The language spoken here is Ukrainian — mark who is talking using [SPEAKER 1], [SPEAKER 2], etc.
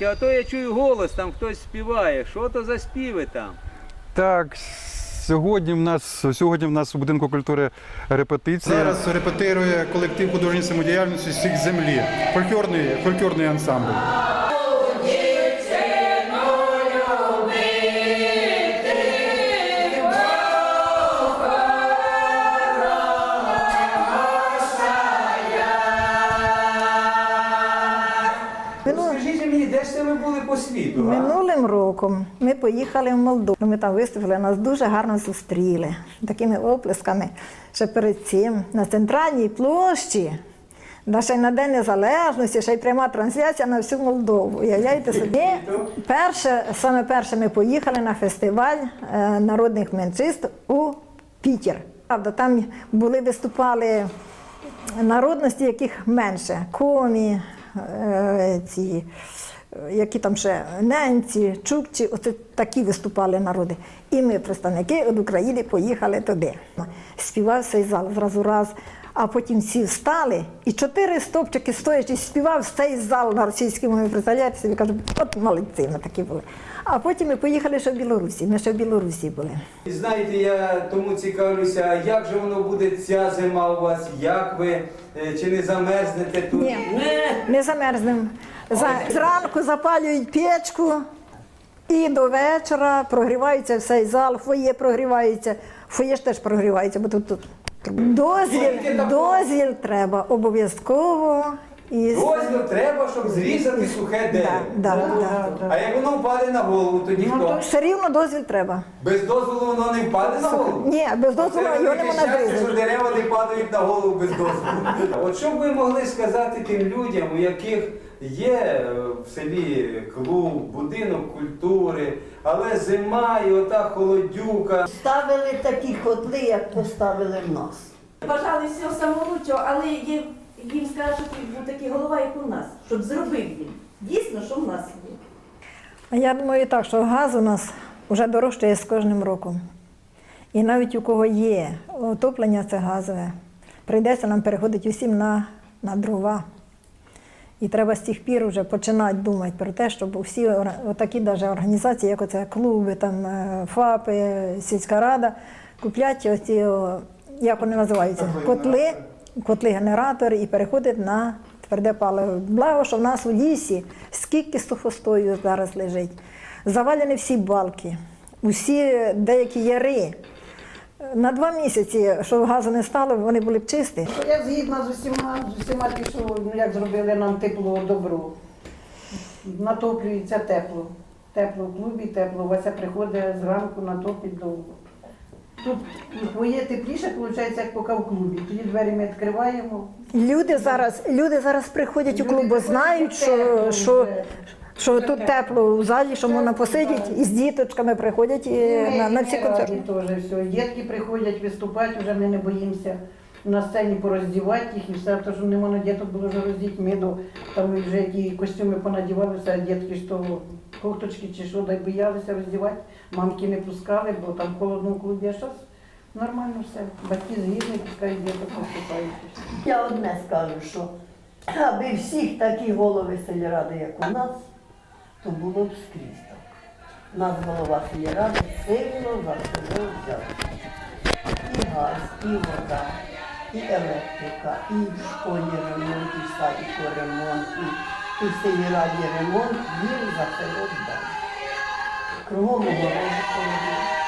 [SPEAKER 1] Скажіть, а то я чую голос, там хтось співає. Що то за співи там?
[SPEAKER 2] Так, сьогодні в нас сьогодні в нас у будинку культури репетиція.
[SPEAKER 3] Зараз репетирує колектив художньої самодіяльності всіх землі. Фольклорний, фольклорний ансамбль.
[SPEAKER 1] Де ж це ви були по світу? а?
[SPEAKER 4] минулим роком ми поїхали в Молдову. Ми там виступили, нас дуже гарно зустріли такими оплесками. Ще перед цим на центральній площі, да ще й на День Незалежності, ще й пряма трансляція на всю Молдову. Уявляєте собі? Перше, саме перше ми поїхали на фестиваль е, народних меншист у Пітер. Правда, там були, виступали народності, яких менше. Комі, е, ці, які там ще ненці, чукчі, оце такі виступали народи. І ми, представники від України, поїхали туди. Співав цей зал зразу раз. А потім всі встали, і чотири стовпчики стоячи, співав цей зал на російській мові. Представляєте собі, кажу, от молодці ми такі були. А потім ми поїхали ще в Білорусі. Ми ще в Білорусі були.
[SPEAKER 1] І знаєте, я тому цікавлюся, як же воно буде ця зима у вас, як ви, е, чи не замерзнете тут?
[SPEAKER 4] Ні, не замерзнемо. Зранку запалюють печку і до вечора прогрівається цей зал, фоє прогрівається. Фоє ж теж прогрівається, бо тут, тут дозвіл, дозвіл треба обов'язково. І...
[SPEAKER 1] Дозвіл треба, щоб зрізати сухе дерево.
[SPEAKER 4] Да, да, да.
[SPEAKER 1] А як воно впаде на голову, тоді
[SPEAKER 4] Ну,
[SPEAKER 1] хто?
[SPEAKER 4] то все рівно дозвіл треба.
[SPEAKER 1] Без дозволу воно не впаде на голову?
[SPEAKER 4] Ні, без дозволу його не можна
[SPEAKER 1] щастя, що
[SPEAKER 4] зрізати.
[SPEAKER 1] дерева не падають на голову без дозволу. От що б ви могли сказати тим людям, у яких є е, в селі клуб, будинок культури, але зима і ота холодюка.
[SPEAKER 5] Ставили такі котли, як поставили в нас.
[SPEAKER 6] Бажали всього самого лучшого, але їм, їм скажуть, був такий голова, як у нас, щоб зробив він. Дійсно, що в нас є.
[SPEAKER 4] А я думаю так, що газ у нас вже дорожчає з кожним роком. І навіть у кого є отоплення це газове, прийдеться нам переходити усім на, на дрова. І треба з тих пір вже починати думати про те, щоб ора- такі організації, як оце клуби, там, е, ФАПи, сільська рада, куплять оці, як вони називаються, котли, котли-генератори і переходять на тверде паливо. Благо, що в нас у лісі скільки сухостою зараз лежить. Завалені всі балки, усі деякі яри. На два місяці, що газу не стало, вони були б чисті.
[SPEAKER 7] Я згідна з усіма, з усіма ті, що ну, як зробили нам тепло, добро. Натоплюється тепло. Тепло в клубі, тепло. Вася приходить зранку, натопить довго. Тут твоє тепліше, виходить, як поки в клубі. Тоді двері ми відкриваємо.
[SPEAKER 4] Люди зараз, люди зараз приходять у клуб, бо знають, що, що. Що тут тепло у залі, що можна посидіти, і з діточками приходять і
[SPEAKER 7] І
[SPEAKER 4] на, на всі концерти.
[SPEAKER 7] теж все. Дітки приходять виступати, вже ми не боїмося на сцені пороздівати їх і все, тому що не можна діток було вже роздіти. Ми до там вже які костюми понадівали, все, а дітки ж то кофточки чи що, дай боялися роздівати. Мамки не пускали, бо там холодно в клубі, а зараз нормально все. Батьки згідні, пускають діток виступають.
[SPEAKER 5] Я одне скажу, що аби всіх такі голови сільради, як у нас, то було б скрізь так. Нас голова сільради сильно за себе взяв. І газ, і вода, і електрика, і в школі ремонт, і в садіку ремонт, і, і в сільраді ремонт, він за себе дав. Кругом огорожі